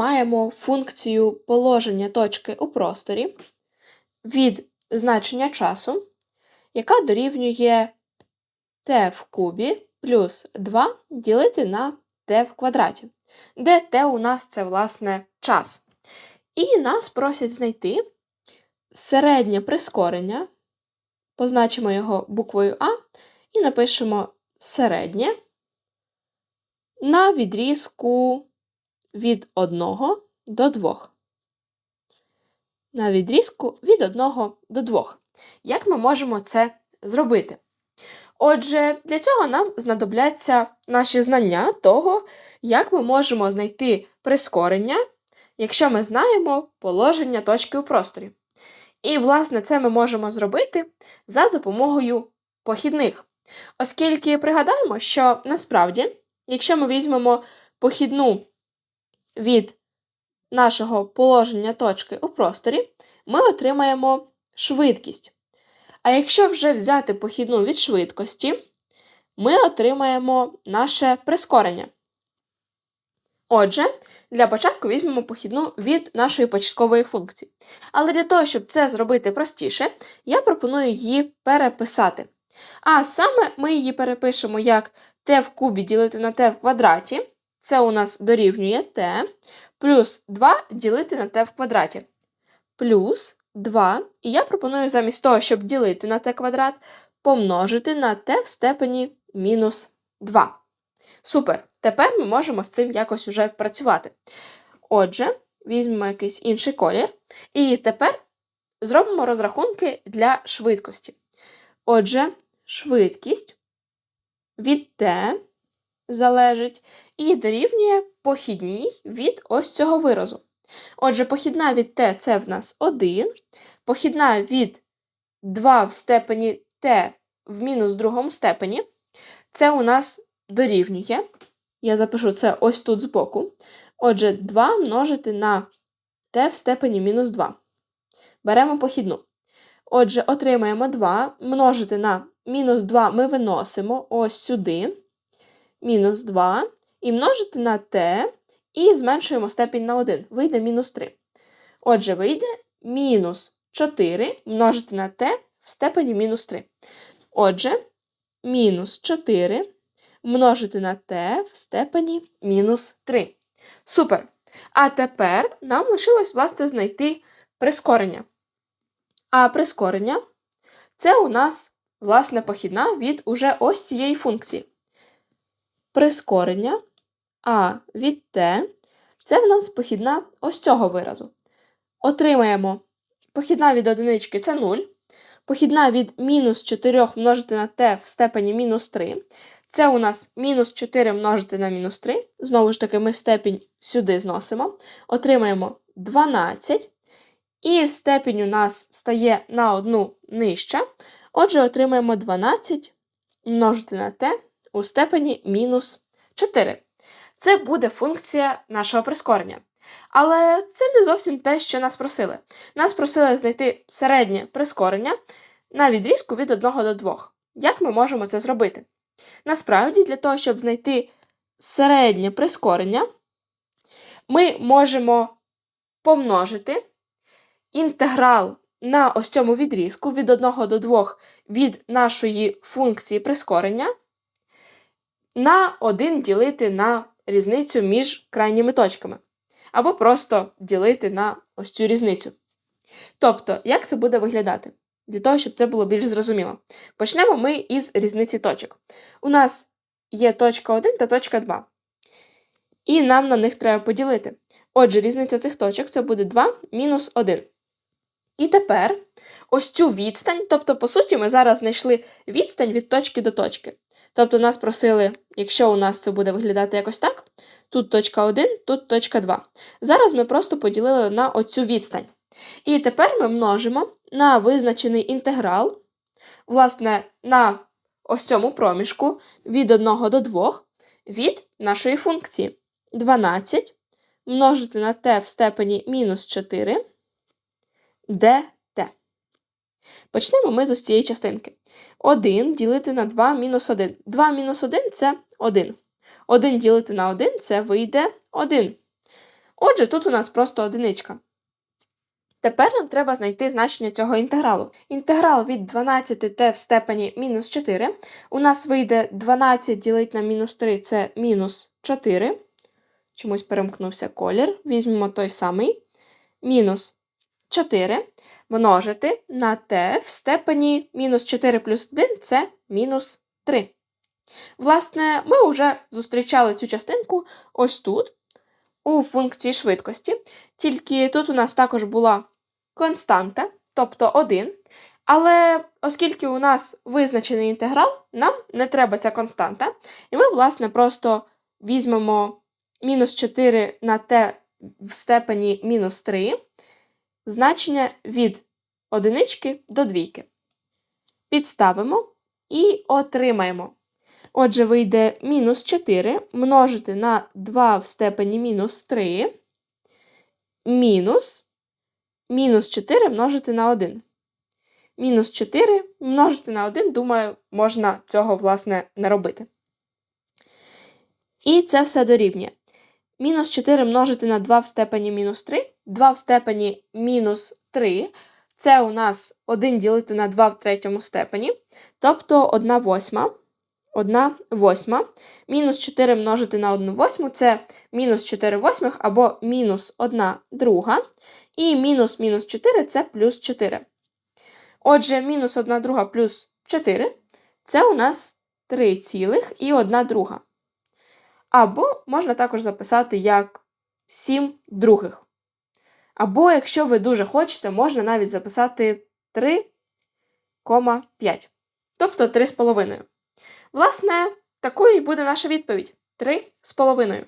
маємо функцію положення точки у просторі від значення часу, яка дорівнює t в кубі плюс 2 ділити на t в квадраті, де t у нас це, власне, час. І нас просять знайти середнє прискорення, позначимо його буквою А, і напишемо середнє на відрізку від 1 до 2. На відрізку від 1 до 2. Як ми можемо це зробити? Отже, для цього нам знадобляться наші знання того, як ми можемо знайти прискорення, якщо ми знаємо положення точки у просторі. І, власне, це ми можемо зробити за допомогою похідних. Оскільки пригадаємо, що насправді, якщо ми візьмемо похідну від нашого положення точки у просторі, ми отримаємо швидкість. А якщо вже взяти похідну від швидкості, ми отримаємо наше прискорення. Отже, для початку візьмемо похідну від нашої початкової функції. Але для того, щоб це зробити простіше, я пропоную її переписати. А саме ми її перепишемо як t в кубі ділити на t в квадраті. Це у нас дорівнює t, плюс 2 ділити на t в квадраті. Плюс 2. І я пропоную замість того, щоб ділити на t квадрат, помножити на t в степені мінус 2. Супер! Тепер ми можемо з цим якось уже працювати. Отже, візьмемо якийсь інший колір. І тепер зробимо розрахунки для швидкості. Отже, швидкість від t залежить і дорівнює похідній від ось цього виразу. Отже, похідна від t це в нас 1, похідна від 2 в степені t в мінус другому степені. Це у нас дорівнює. Я запишу це ось тут збоку. Отже, 2 множити на t в степені мінус 2. Беремо похідну. Отже, отримаємо 2 множити на мінус 2 ми виносимо ось сюди. Мінус 2. І множити на t, і зменшуємо степінь на 1. Вийде мінус 3. Отже, вийде мінус 4 множити на t в степені мінус 3. Отже, мінус 4 множити на t в степені мінус 3. Супер! А тепер нам лишилось, власне, знайти прискорення. А прискорення це у нас, власне, похідна від уже ось цієї функції. Прискорення а від t це в нас похідна ось цього виразу. Отримаємо похідна від одинички це 0. Похідна від мінус 4 множити на t в степені мінус 3. Це у нас мінус 4 множити на мінус 3. Знову ж таки, ми степінь сюди зносимо. Отримаємо 12. І степінь у нас стає на одну нижче. Отже, отримаємо 12 множити на t у степені мінус 4. Це буде функція нашого прискорення. Але це не зовсім те, що нас просили. Нас просили знайти середнє прискорення на відрізку від 1 до 2. Як ми можемо це зробити? Насправді, для того, щоб знайти середнє прискорення, ми можемо помножити інтеграл на ось цьому відрізку від 1 до 2 від нашої функції прискорення на 1 ділити на різницю між крайніми точками. Або просто ділити на ось цю різницю. Тобто, як це буде виглядати? Для того, щоб це було більш зрозуміло. Почнемо ми із різниці точок. У нас є точка 1 та точка 2. І нам на них треба поділити. Отже, різниця цих точок це буде 2 мінус 1. І тепер ось цю відстань, тобто, по суті, ми зараз знайшли відстань від точки до точки. Тобто, нас просили, якщо у нас це буде виглядати якось так, тут точка 1, тут точка 2. Зараз ми просто поділили на оцю відстань. І тепер ми множимо на визначений інтеграл, власне, на ось цьому проміжку від 1 до 2 від нашої функції 12 множити на t в степені мінус 4 dt. Почнемо ми з цієї частинки. 1 ділити на 2 мінус 1. 2 мінус 1 це 1. 1 ділити на 1 це вийде 1. Отже, тут у нас просто одиничка. Тепер нам треба знайти значення цього інтегралу. Інтеграл від 12t в степені мінус 4. У нас вийде 12 ділить на мінус 3 це мінус 4. Чомусь перемкнувся колір. Візьмемо той самий. Мінус 4 множити на t в степені мінус 4 плюс 1 це мінус 3. Власне, ми вже зустрічали цю частинку ось тут, у функції швидкості. Тільки тут у нас також була константа, тобто 1. Але оскільки у нас визначений інтеграл, нам не треба ця константа. І ми, власне, просто візьмемо мінус 4 на t в степені мінус 3, значення від одинички до двійки. Підставимо і отримаємо. Отже, вийде мінус 4 множити на 2 в степені мінус 3, мінус мінус 4 множити на 1. Мінус 4 множити на 1, думаю, можна цього, власне, не робити. І це все дорівнює. Мінус 4 множити на 2 в степені мінус 3, 2 в степені мінус 3. Це у нас 1 ділити на 2 в третьому степені, тобто 1 восьма. 1 восьма. Мінус 4 множити на 1 восьму це мінус 4 восьмих або мінус 1 друга. І мінус мінус 4 це плюс 4. Отже, мінус 1 друга плюс 4 це у нас 3 цілих і 1 друга. Або можна також записати як 7 других. Або, якщо ви дуже хочете, можна навіть записати 3,5. Тобто 3,5. Власне, такою і буде наша відповідь 3,5.